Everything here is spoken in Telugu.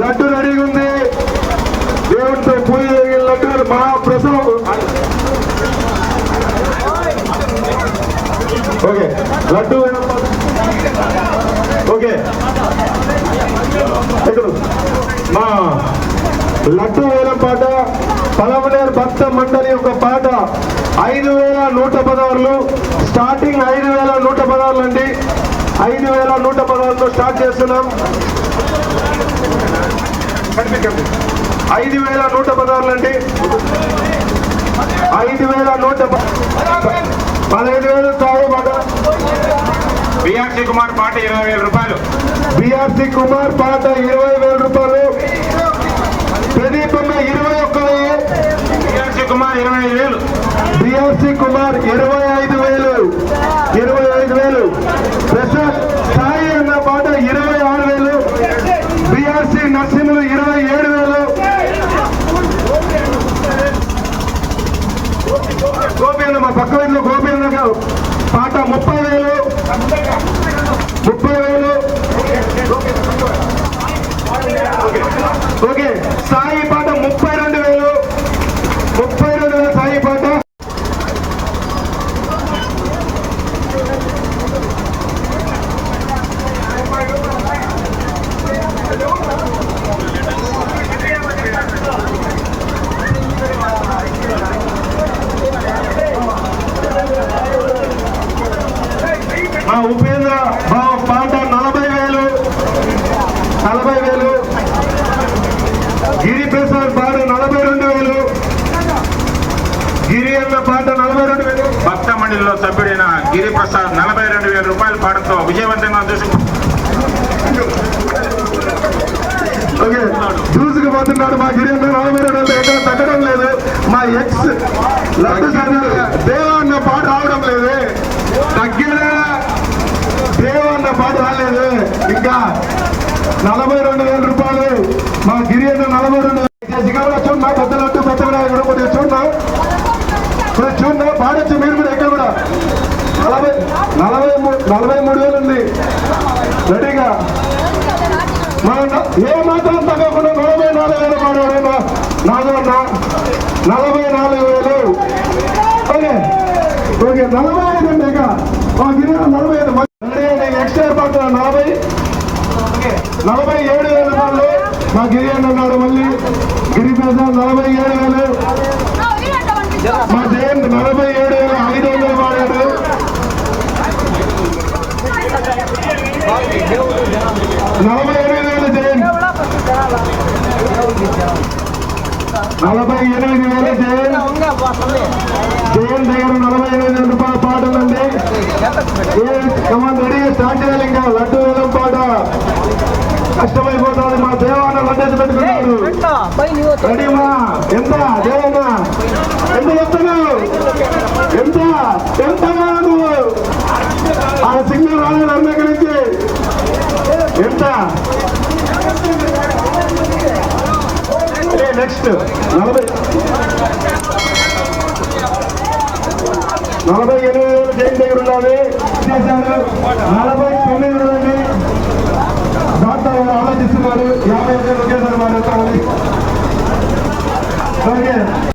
లడ్డు రెడీగా ఉంది. దేవుడితో పూజ జరిగిన లడ్డు మహాప్రసాదం. Okay laddu okay. ఇక్కడ మా లడ్డు వేలం పాట పలమనేరు భక్త మండలి యొక్క పాట ఐదు వేల నూట పదహారులు. స్టార్టింగ్ ఐదు వేల నూట పదహారులు అండి ఐదు వేల నూట పదహారుతో స్టార్ట్ చేస్తున్నాం. కనిపించండి. ఐదు వేల నూట పదహారులు అండి ఐదు వేల నూట పదహైదు వేలు సాయి మాట బిఆర్సి కుమార్ పాట ఇరవై వేల రూపాయలు. బిఆర్సి కుమార్ పాట ఇరవై వేల రూపాయలు. ప్రదీప్ అన్న ఇరవై ఒక్క వెయ్యి బిఆర్సి కుమార్ ఇరవై ఐదు వేలు. బిఆర్సి కుమార్ ఇరవై ఐదు వేలు. ఇరవై ఐదు వేలు ప్రసాద్ సాయి అన్న పాట ఇరవై ఆరు వేలు బిఆర్సి నరసింహులు ఇరవై ఏడు వేలు గోపి అన్న మా పక్క వీధిలో గోపి అన్న గారు పాట ముప్పై వేలు ముప్పై వేలు. ఓకే సాయి పాట ముప్పై రెండు వేలు. ముప్పై రెండు వేల సాయి పాట. ఉపేంద్ర బావ పాట నలభై వేలు నలభై వేలు గిరి ప్రసాద్ పాట నలభై రెండు వేలు. గిరి అన్న పాట నలభై రెండు వేలు. భక్త మండలిలో సభ్యుడైన గిరిప్రసాద్ నలభై రెండు వేల రూపాయల పాటతో విజయవంతంగా దూసుకు దూసుకుపోతున్నాడు మా గిరి అన్న నలభై రెండు వేలు. ఎక్కడ తగ్గడం లేదు. మా ఎక్స్ లడ్డు దేవ అన్న పాట రావడం లేదు. తగ్గేదా దేవ అన్న పాట రాలేదు. ఇంకా నలభై రెండు వేల రూపాయలు మా గిరి అన్న నలభై నలభై నలభై మూడు నలభై మూడు వేలు ఉంది. రెడీగా? మన ఏ మాత్రం తగ్గకుండా నలభై నాలుగు వేలు పాడాడు నాగన్న నలభై నాలుగు వేలు. ఓకే. ఓకే నలభై ఐదు అండి ఇక. మా గిరి నలభై ఐదు నెక్స్ట్ ఏర్పాటు నలభై. నలభై ఏడు వేల రూపాయలు మా గిరి అన్న మళ్ళీ. గిరి నలభై ఏడు వేలు మా జయంత్ నలభై ఏడు వేల ఐదు వందలు పాడాడు నలభై ఎనిమిది వేలు జయంత్ నలభై ఎనిమిది వేలు జయంత్ జయంత్ దగ్గర నలభై ఎనిమిది వేల రూపాయల పాట ఉందండి. రెడీ. స్టార్ట్ చేయాలి ఇంకా. లడ్డు వేలం పాట. కష్టమైపోతుంది. మా దేవాన లడ్డు పెట్టుకున్నాడు రెడీమా ఎంత? దేవన్న ఎంత చెప్తున్నావు? ఎంత? ఎంత నువ్వు ఆ సిగ్నల్ రాలేదు అన్న ఎంత? నెక్స్ట్ నలభై. నలభై ఎనిమిది వేల జైన్ దగ్గర ఉన్నది నలభై తొమ్మిది